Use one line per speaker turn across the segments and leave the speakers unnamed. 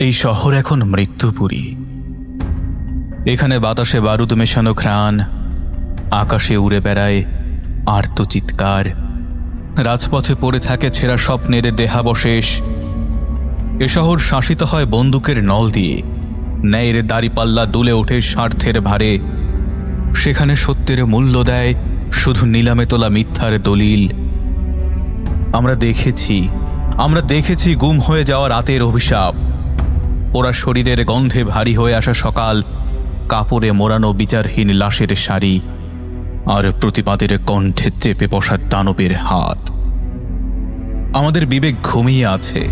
এই শহর এখন মৃত্যুপুরী। এখানে বাতাসে বারুদ মেশানো ঘ্রাণ, আকাশে উড়ে বেড়ায় আর্ত চিৎকার। রাজপথে পড়ে থাকে ছেঁড়া স্বপ্নের দেহাবশেষ। এ শহর শাসিত হয় বন্দুকের নল দিয়ে। ন্যায়ের দাড়িপাল্লা দুলে ওঠে স্বার্থের ভারে। সেখানে সত্যের মূল্য দেয় শুধু নিলামে তোলা মিথ্যার দলিল। আমরা দেখেছি আমরা দেখেছি গুম হয়ে যাওয়া রাতের অভিশাপ। ওরা শরীরের গন্ধে ভারী হয়ে আসা সকাল, কাপড়ে মোড়ানো বিচারহীন লাশের শাড়ি আর প্রতিবাদের কণ্ঠে চেপে বসা দানবের হাত। আমাদের বিবেক ঘুমিয়ে আছে।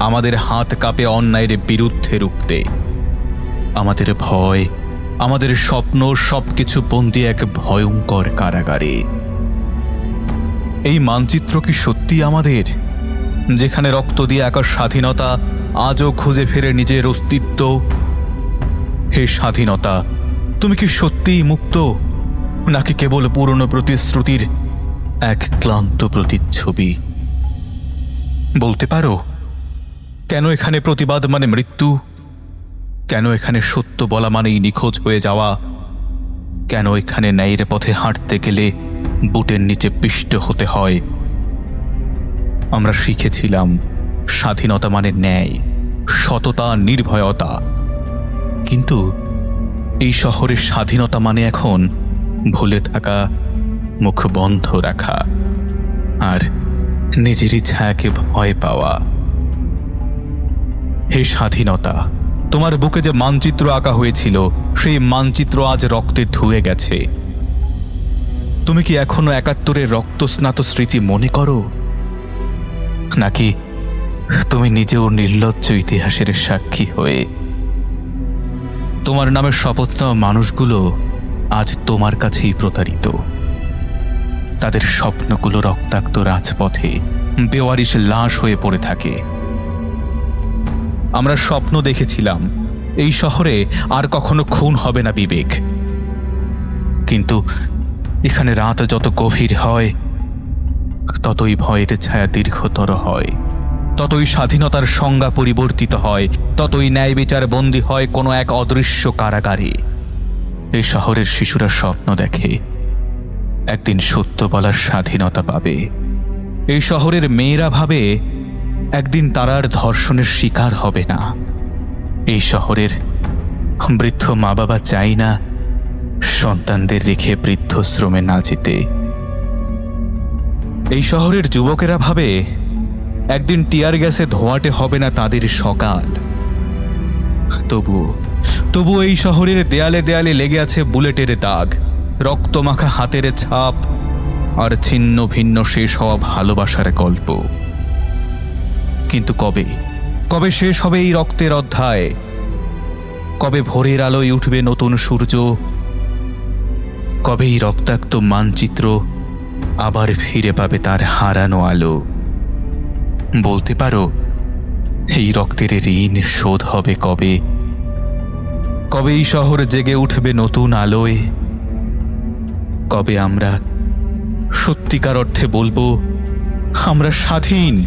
আমাদের হাত কাঁপে অন্যায়ের বিরুদ্ধে রুখতে। আমাদের ভয়, আমাদের স্বপ্ন সবকিছু বন্দি এক ভয়ঙ্কর কারাগারে। এই মানচিত্র কি সত্যি আমাদের? যেখানে রক্ত দিয়ে আকার স্বাধীনতা আজও খুঁজে ফেরে নিজের অস্তিত্ব। হে স্বাধীনতা, তুমি কি সত্যিই মুক্ত, নাকি কেবল পুরনো প্রতিশ্রুতির এক ক্লান্ত প্রতিচ্ছবি? বলতে পারো, কেন এখানে প্রতিবাদ মানে মৃত্যু? কেন এখানে সত্য বলা মানেই নিখোঁজ হয়ে যাওয়া? কেন এখানে ন্যায়ের পথে হাঁটতে গেলে বুটের নিচে পিষ্ট হতে হয়? আমরা শিখেছিলাম স্বাধীনতা মানে ন্যায়। সততা, নির্ভয়তা। কিন্তু এই শহরের স্বাধীনতা মানে এখন ভুলে থাকা, মুখ বন্ধ রাখা, আর নিজেরই ছায়াকে ভয় পাওয়া। হে স্বাধীনতা, তোমার বুকে যে মানচিত্র আঁকা হয়েছিল, সেই মানচিত্র আজ রক্তে ধুয়ে গেছে। তুমি কি এখনও একাত্তরের রক্তস্নাত স্মৃতি মনে করো? নাকি তুমি নিজেও নির্লজ্জ ইতিহাসের সাক্ষী হয়ে। তোমার নামের শপথ নেওয়া মানুষগুলো আজ তোমার কাছেই প্রতারিত। তাদের স্বপ্নগুলো রক্তাক্ত রাজপথে বেওয়ারিশ লাশ হয়ে পড়ে থাকে। আমরা স্বপ্ন দেখেছিলাম, এই শহরে আর কখনো খুন হবে না বিবেক। কিন্তু এখানে রাত যত গভীর হয়, ততই ভয়ের ছায়া দীর্ঘতর হয়। ততই স্বাধীনতার সংজ্ঞা পরিবর্তিত হয়, ততই ন্যায় বিচার বন্দী হয় কোনো এক অদৃশ্য কারাগারে। এই শহরের শিশুরা স্বপ্ন দেখে, একদিন সত্য বলার স্বাধীনতা পাবে। এই শহরের মেয়েরা ভাবে, একদিন তারা আর ধর্ষণের শিকার হবে না। এই শহরের বৃদ্ধ মা বাবা চাই না সন্তানদের রেখে বৃদ্ধশ্রমে না যেতে। এই শহরের যুবকেরা ভাবে একদিন টিয়ার গ্যাসে ধোয়াটে হবে না তাদের সকাল। তবু তবু এই শহরের দেয়ালে দেয়ালে লেগে আছে বুলেটের দাগ, রক্তমাখা হাতের ছাপ, আর ছিন্ন ভিন্ন শেষ হওয়া ভালোবাসার গল্প। কিন্তু কবে কবে শেষ হবে এই রক্তের অধ্যায়? কবে ভোরের আলোয় উঠবে নতুন সূর্য? কবে এই রক্তাক্ত মানচিত্র আবার ফিরে পাবে তার হারানো আলো? বলতে পারো, এই রক্তের ঋণ শোধ হবে কবে? কবে এই শহর জেগে উঠবে নতুন আলোয়? কবে আমরা সত্যিকার অর্থে বলব, আমরা স্বাধীন?